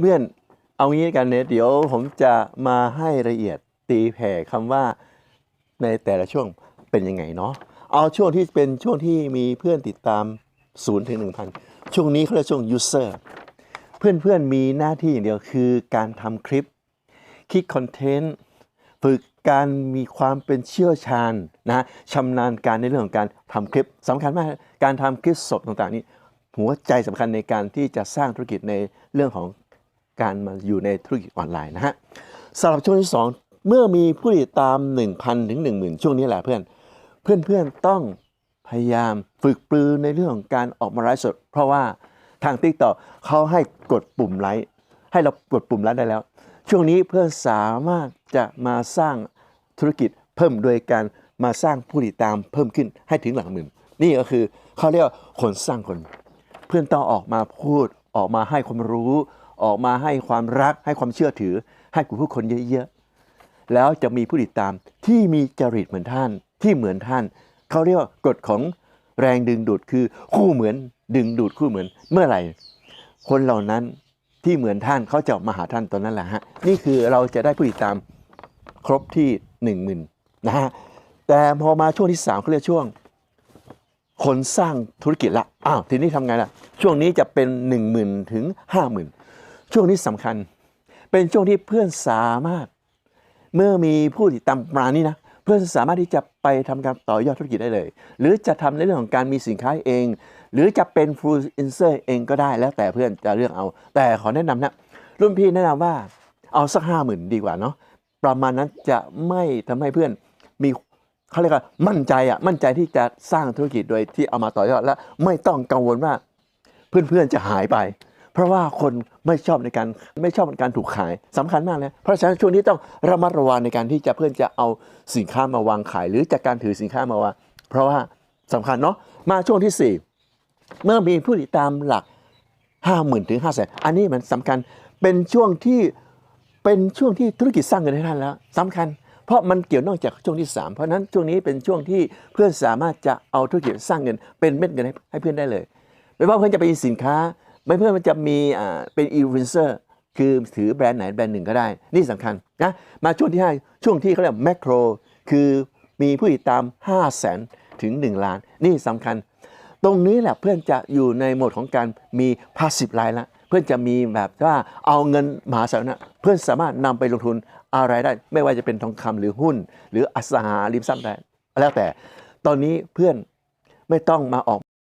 เพื่อนๆ เอางี้กันเนี่ยเดี๋ยวผมจะมาให้ละเอียดตีแผ่คำว่าในแต่ละช่วงเป็นยังไงเนาะเอาช่วงที่เป็นช่วงที่มีเพื่อนติดตาม0ถึง1,000 ช่วงนี้เขาเรียกช่วง user เพื่อนๆมีหน้าที่อย่างเดียวคือการทำคลิป คิดคอนเทนต์ ฝึกการมีความเป็นเชี่ยวชาญนะชำนาญการในเรื่องของการทำคลิปสำคัญมาก การทำคลิปสดต่างๆนี่หัวใจสำคัญในการที่จะสร้างธุรกิจในเรื่องของ การมาอยู่ในธุรกิจออนไลน์นะฮะสำหรับช่วงที่ 2 เมื่อมีผู้ติดตาม 1,000 ถึง 10,000 ช่วงนี้แหละเพื่อน เพื่อนๆต้องพยายามฝึกปรือในเรื่องของการออกมาไลฟ์สด เพราะว่าทาง t ิ k t o k เขาให้กดปุ่มไลค์ให้เรากดปุ่มไลค์ได้แล้ว ช่วงนี้เพื่อนสามารถจะมาสร้างธุรกิจเพิ่มโดยการมาสร้างผู้ติดตามเพิ่มขึ้นให้ถึงหลักหมื่น นี่ก็คือเขาเรียกว่าคนสร้างคน เพื่อนต้องออกมาพูดออกมาให้ความรู้ ออกมาให้ความรักให้ความเชื่อถือ ให้กับผู้คนเยอะๆ แล้วจะมีผู้ติดตามที่มีจริตเหมือนท่าน ที่เหมือนท่าน เขาเรียกว่ากฎของแรงดึงดูดคือคู่เหมือนดึงดูดคู่เหมือนเมื่อไหร่ คนเหล่านั้นที่เหมือนท่านเขาจะมาหาท่านตอนนั้นแหละฮะนี่คือเราจะได้ผู้ติดตามครบที่หนึ่งหมื่นนะฮะแต่พอมาช่วงที่สามเขาเรียกช่วง คนสร้างธุรกิจละอ้าวทีนี้ทำไงล่ะ ช่วงนี้จะเป็น 1 0,000 ถึง 50,000 ช่วงนี้สำคัญ เป็นช่วงที่เพื่อนสามารถ เมื่อมีผู้ติดตามประมาณนี้นะเพื่อนสามารถที่จะไปทำการต่อยอดธุรกิจได้เลย หรือจะทำในเรื่องของการมีสินค้าเอง หรือจะเป็นฟลูอินเซอร์เองก็ได้แล้วแต่เพื่อนจะเลือกเอา แต่ขอแนะนำนะรุ่นพี่แนะนำว่าเอาสักห้าหมื่นดีกว่าเนาะประมาณนั้นจะไม่ทำให้เพื่อนมีเขาเรียกว่ามั่นใจอะมั่นใจที่จะสร้างธุรกิจโดยที่เอามาต่อยอดและไม่ต้องกังวลว่า เพื่อนๆจะหายไป เพราะว่าคนไม่ชอบในการไม่ชอบในการถูกขายสำคัญมากเลยเพราะฉะนั้นช่วงนี้ต้องระมัดระวังในการที่จะเพื่อนจะเอาสินค้ามาวางขาย หรือจากการถือสินค้ามาวางเพราะว่าสำคัญเนาะมาช่วงที่สี่เมื่อมีผู้ติดตามหลักห้าหมื่นถึงห้าแสนอันนี้มันสำคัญเป็นช่วงที่เป็นช่วงที่ธุรกิจสร้างเงินให้ท่านแล้วสำคัญ เพราะมันเกี่ยวนอกจากช่วงที่ 3 เพราะนั้นช่วงนี้เป็นช่วงที่เพื่อนสามารถจะเอาธุรกิจสร้างเงิน เป็นเม็ดเงินให้เพื่อนได้เลยไม่ว่าเพื่อนจะเป็นสินค้า ไม่เพื่อนมันจะมีอ่าเป็นอีเวนเซอร์คือถือแบรนด์ไหนแบรนด์หนึ่งก็ได้ นี่สำคัญนะมาช่วงที่ 5 ช่วงที่เขาเรียกแมกโรคือมีผู้ติดตาม 5 0 0แสนถึง 1 ล้าน นี่สำคัญ ตรงนี้แหละเพื่อนจะอยู่ในโหมดของการมีพาสซีฟไลน์ละเพื่อนจะมีแบบว่าเอาเงินมหาศาลนะเพื่อนสามารถนำไปลงทุนอะไรได้ ไม่ว่าจะเป็นทองคำหรือหุ้น หรืออสังหาริมทรัพย์ได้แล้วแต่ ตอนนี้เพื่อนไม่ต้องมาออก